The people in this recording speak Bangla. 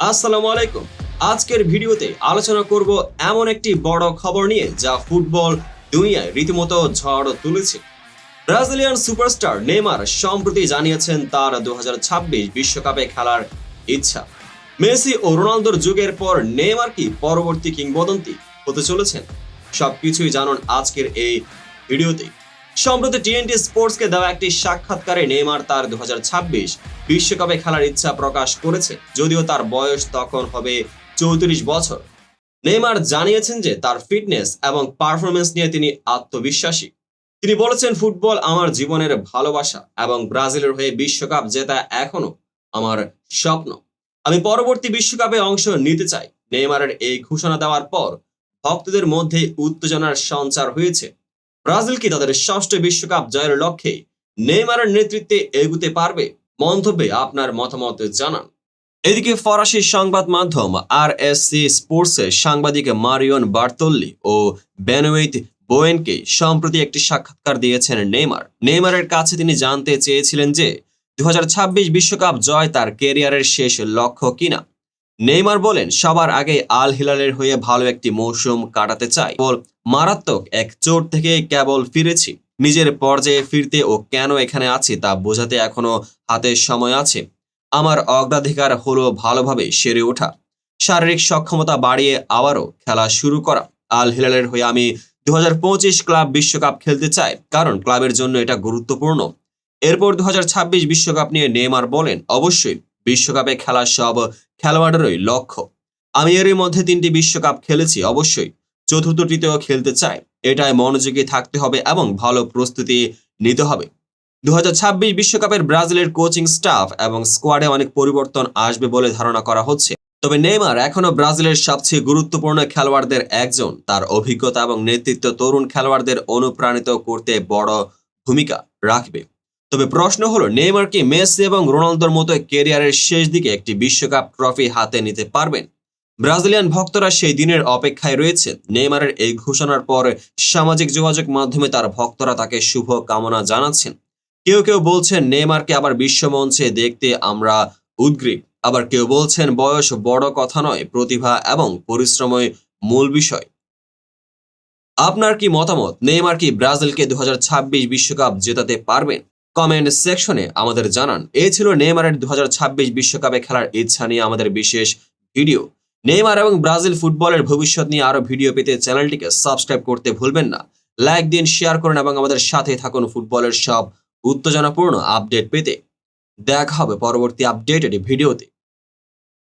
আসসালামু আলাইকুম। আজকের ভিডিওতে আলোচনা করব এমন একটি বড় খবর নিয়ে যা ফুটবল দুনিয়ায় রীতিমতো ঝড় তুলেছে। ব্রাজিলিয়ান সুপারস্টার নেইমার সম্প্রতি জানিয়েছেন তার দু বিশ্বকাপে খেলার ইচ্ছা। মেসি ও রোনালদোর যুগের পর নেইমার কি পরবর্তী কিংবদন্তি হতে চলেছেন, সবকিছুই জানুন আজকের এই ভিডিওতে। সম্প্রতি টিএনটি স্পোর্টসকে দেওয়া একটি সাক্ষাৎকারে নেইমার তার দু হাজার ছাব্বিশ বিশ্বকাপে খেলার ইচ্ছা প্রকাশ করেছে, যদিও তার বয়স তখন হবে চৌত্রিশ বছর। নেইমার জানিয়েছেন যে তার ফিটনেস এবং পারফরমেন্স নিয়ে তিনি আত্মবিশ্বাসী। তিনি বলেছেন, ফুটবল আমার জীবনের ভালোবাসা এবং ব্রাজিলের হয়ে বিশ্বকাপ জেতা এখনও আমার স্বপ্ন। আমি পরবর্তী বিশ্বকাপে অংশ নিতে চাই। নেইমারের এই ঘোষণা দেওয়ার পর ভক্তদের মধ্যে উত্তেজনার সঞ্চার হয়েছে। ব্রাজিল কি তাদের ষষ্ঠ বিশ্বকাপ জয়ের লক্ষ্যে নেইমারের নেতৃত্বে এগুতে পারবে? মন্তব্যে আপনার মতামত জানান। এদিকে ফরাসি সংবাদ মাধ্যম আর এস সি স্পোর্টসের সাংবাদিক মারিয়ন বার্তল্লি ও বেনোয়েত বোয়েনকে সম্প্রতি একটি সাক্ষাৎকার দিয়েছেন নেইমার। নেইমারের কাছে তিনি জানতে চেয়েছিলেন যে দু বিশ্বকাপ জয় তার কেরিয়ারের শেষ লক্ষ্য কিনা। নেইমার বলেন, সবার আগে আল হিলালের হয়ে ভালো একটি মৌসুম কাটাতে চাই। মারাত্মক এক চোট থেকে কেবল ফিরেছি। নিজের পর্যায়ে ফিরতে ও কেন এখানে আছি তা বোঝাতে এখনও হাতে সময় আছে। আমার অগ্রাধিকার হলো ভালোভাবে সেরে ওঠা। শারীরিক সক্ষমতা বাড়িয়ে আবারও খেলা শুরু করা। আল হিলালের হয়ে আমি দু হাজার পঁচিশ ক্লাব বিশ্বকাপ খেলতে চাই, কারণ ক্লাবের জন্য এটা গুরুত্বপূর্ণ। এরপর দু বিশ্বকাপ নিয়ে নেইমার বলেন, অবশ্যই, বিশ্বকাপে খেলা সব খেলোয়াড়েরই লক্ষ্য। আমি এরই মধ্যে তিনটি বিশ্বকাপ খেলেছি, অবশ্যই। চতুর্থটিতেও খেলতে চাই। এটাই মনোযোগী থাকতে হবে এবং ভালো প্রস্তুতি নিতে হবে। দু হাজার বিশ্বকাপের ব্রাজিলের কোচিং স্টাফ এবং স্কোয়াডে অনেক পরিবর্তন আসবে বলে ধারণা করা হচ্ছে। তবে নেইমার এখনও ব্রাজিলের সবচেয়ে গুরুত্বপূর্ণ খেলোয়াড়দের একজন। তার অভিজ্ঞতা এবং নেতৃত্ব তরুণ খেলোয়াড়দের অনুপ্রাণিত করতে বড় ভূমিকা রাখবে। তবে প্রশ্ন হলো, নেইমার কি মেসি এবং রোনালদোর মতো ক্যারিয়ারের শেষ দিকে একটি বিশ্বকাপ ট্রফি হাতে নিতে পারবেন? ব্রাজিলিয়ান ভক্তরা সেই দিনের অপেক্ষায় রয়েছে। নেইমারের এই ঘোষণার পর সামাজিক যোগাযোগ মাধ্যমে তার ভক্তরা তাকে শুভ কামনা জানাচ্ছেন। কেউ কেউ বলছেন, নেইমারকে আবার বিশ্বমঞ্চে দেখতে আমরা উদ্গ্রীব আবার কেউ বলছেন, বয়স বড় কথা নয়, প্রতিভা এবং পরিশ্রমই মূল বিষয়। আপনার কি মতামত? নেইমার কি ব্রাজিলকে দু বিশ্বকাপ জেতাতে পারবেন কমেন্ট সেকশনে আমাদের জানান। এই ছিল নেইমারের দু বিশ্বকাপে খেলার ইচ্ছা নিয়ে আমাদের বিশেষ ভিডিও। নেইমার এবং ব্রাজিল ফুটবলের ভবিষ্যৎ নিয়ে আরও ভিডিও পেতে চ্যানেলটিকে সাবস্ক্রাইব করতে ভুলবেন না। লাইক দিন, শেয়ার করুন এবং আমাদের সাথে থাকুন ফুটবলের সব উত্তেজনাপূর্ণ আপডেট পেতে। দেখা হবে পরবর্তী আপডেটেড ভিডিওতে।